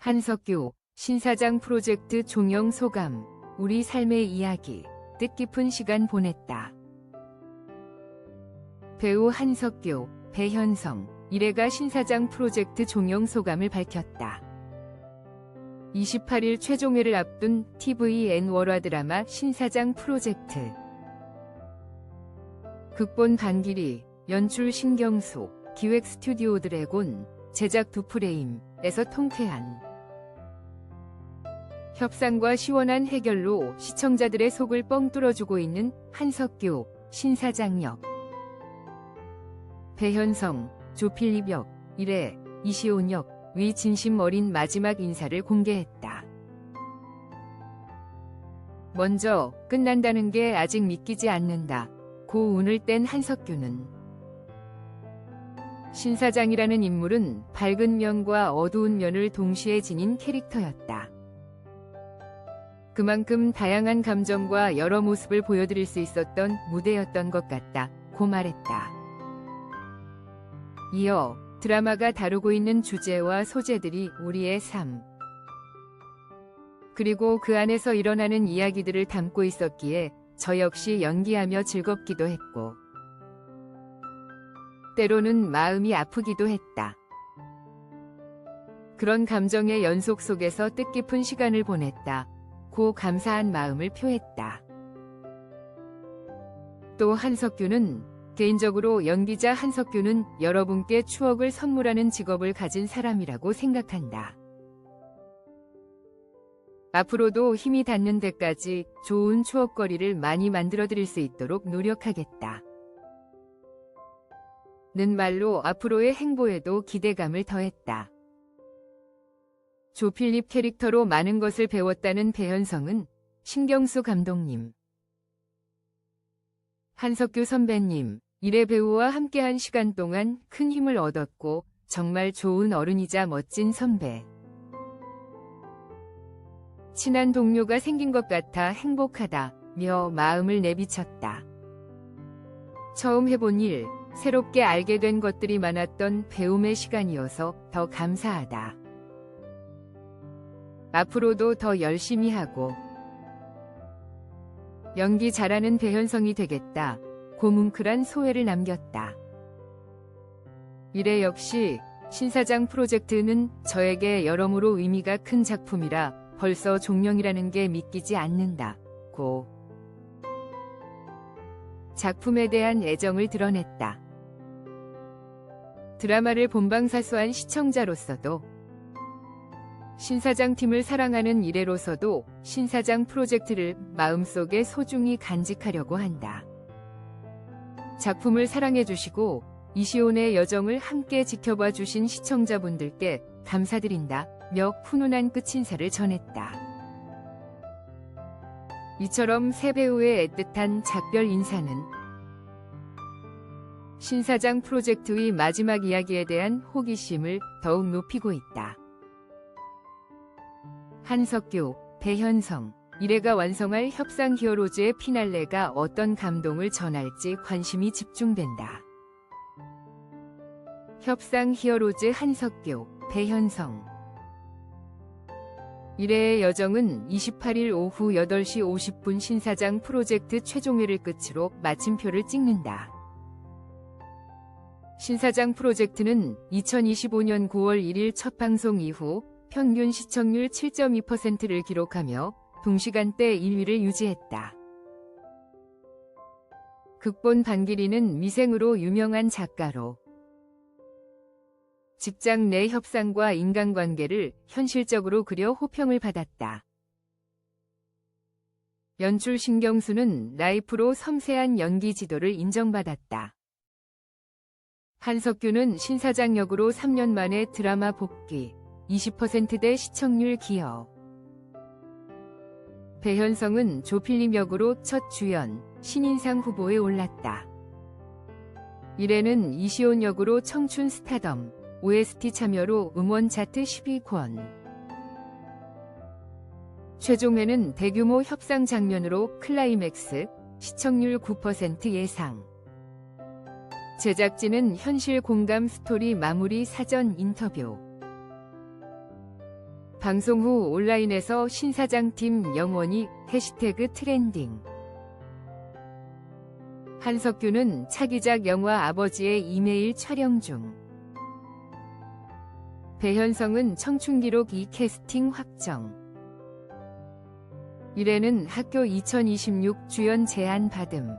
한석규 신사장 프로젝트 종영 소감 우리 삶의 이야기 뜻깊은 시간 보냈다. 배우 한석규, 배현성, 이래가 신사장 프로젝트 종영 소감을 밝혔다. 28일 최종회를 앞둔 TVN 월화 드라마 신사장 프로젝트 극본 반길이, 연출 신경수, 기획 스튜디오 드래곤, 제작 두 프레임에서 통쾌한 협상과 시원한 해결로 시청자들의 속을 뻥 뚫어주고 있는 한석규, 신사장 역 배현성, 조필립 역, 이래, 이시온 역, 위 진심 어린 마지막 인사를 공개했다. 먼저 끝난다는 게 아직 믿기지 않는다. 고 운을 뗀 한석규는 신사장이라는 인물은 밝은 면과 어두운 면을 동시에 지닌 캐릭터였다. 그만큼 다양한 감정과 여러 모습을 보여드릴 수 있었던 무대였던 것 같다. 고 말했다. 이어 드라마가 다루고 있는 주제와 소재들이 우리의 삶, 그리고 그 안에서 일어나는 이야기들을 담고 있었기에 저 역시 연기하며 즐겁기도 했고, 때로는 마음이 아프기도 했다. 그런 감정의 연속 속에서 뜻깊은 시간을 보냈다. 고 감사한 마음을 표했다. 또 한석규는 개인적으로 연기자 한석규는 여러분께 추억을 선물하는 직업을 가진 사람이라고 생각한다. 앞으로도 힘이 닿는 데까지 좋은 추억거리를 많이 만들어 드릴 수 있도록 노력하겠다. 는 말로 앞으로의 행보에도 기대감을 더했다. 조필립 캐릭터로 많은 것을 배웠다는 배현성은 신경수 감독님, 한석규 선배님, 이래 배우와 함께한 시간 동안 큰 힘을 얻었고 정말 좋은 어른이자 멋진 선배. 친한 동료가 생긴 것 같아 행복하다며 마음을 내비쳤다. 처음 해본 일, 새롭게 알게 된 것들이 많았던 배움의 시간이어서 더 감사하다. 앞으로도 더 열심히 하고 연기 잘하는 배현성이 되겠다. 고뭉클한 소회를 남겼다. 이래 역시 신사장 프로젝트는 저에게 여러모로 의미가 큰 작품이라 벌써 종영이라는 게 믿기지 않는다. 고 작품에 대한 애정을 드러냈다. 드라마를 본방사수한 시청자로서도 신사장 팀을 사랑하는 이래로서도 신사장 프로젝트를 마음속에 소중히 간직하려고 한다. 작품을 사랑해주시고 이시온의 여정을 함께 지켜봐 주신 시청자분들께 감사드린다. 며 훈훈한 끝 인사를 전했다. 이처럼 새 배우의 애틋한 작별 인사는 신사장 프로젝트의 마지막 이야기에 대한 호기심을 더욱 높이고 있다. 한석규, 배현성, 이래가 완성할 협상 히어로즈의 피날레가 어떤 감동을 전할지 관심이 집중된다. 협상 히어로즈 한석규, 배현성 이래의 여정은 28일 오후 8시 50분 신사장 프로젝트 최종회를 끝으로 마침표를 찍는다. 신사장 프로젝트는 2025년 9월 1일 첫 방송 이후 평균 시청률 7.2%를 기록하며 동시간대 1위를 유지했다. 극본 반기리는 미생으로 유명한 작가로 직장 내 협상과 인간관계를 현실적으로 그려 호평을 받았다. 연출 신경수는 라이프로 섬세한 연기 지도를 인정받았다. 한석규는 신사장 역으로 3년 만에 드라마 복귀, 20%대 시청률 기여. 배현성은 조필림 역으로 첫 주연, 신인상 후보에 올랐다. 이래는 이시온 역으로 청춘 스타덤, OST 참여로 음원 차트 10위권. 최종회는 대규모 협상 장면으로 클라이맥스, 시청률 9% 예상. 제작진은 현실 공감 스토리 마무리 사전 인터뷰. 방송 후 온라인에서 신사장 팀 영원히 해시태그 트렌딩. 한석규는 차기작 영화 아버지의 이메일 촬영 중. 배현성은 청춘기록 2 캐스팅 확정. 일에는 학교 2026 주연 제안 받음.